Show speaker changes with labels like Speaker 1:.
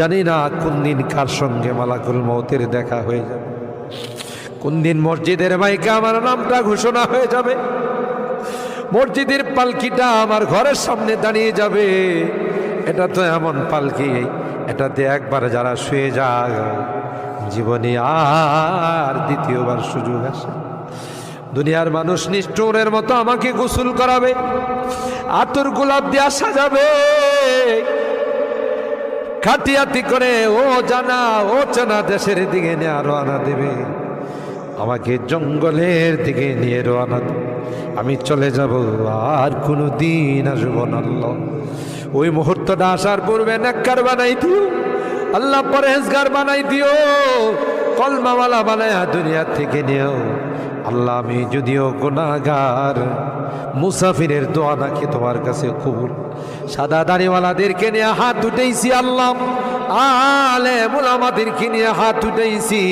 Speaker 1: জানি না কোন দিন কার সঙ্গে মালাকুল মৌতের দেখা হয়ে যাবে। কোন দিন মসজিদের মাইকে আমার নামটা ঘোষণা হয়ে যাবে। মসজিদের পালকিটা আমার ঘরের সামনে দাঁড়িয়ে যাবে। এটা তো এমন পালকি, এটাতে একবার যারা শুয়ে যায় জীবনে আর দ্বিতীয়বার সুযোগ আসে। দুনিয়ার মানুষ নিষ্ঠুরের মতো আমাকে গোসল করাবে, আতর গোলাপ দিয়ে সাজাবে। খাটিয়াতি করে, ও জানা, ও চেনা দেশের দিকে নিয়ে রওনা দেবে। আমাকে জঙ্গলের দিকে নিয়ে রওনা দেবে আমি চলে যাব, আর কোনো দিন আসব না ওই মুহূর্তটা আসার পূর্বে নেককার বানাই দিও। আল্লাহ পরেজগার বানাই দিও। কলমাওয়ালা বানায়া দুনিয়া থেকে নিও। আল্লাহ, আমি যদিও গোনাগার মুসাফিরের দোয়া নাকি তোমার কাছে কবুল। সাদা দাড়িওয়ালাদেরকে নিয়ে হাত উঠেছি আল্লাহ। আলে মোলামাদেরকে নিয়ে হাত উঠেছি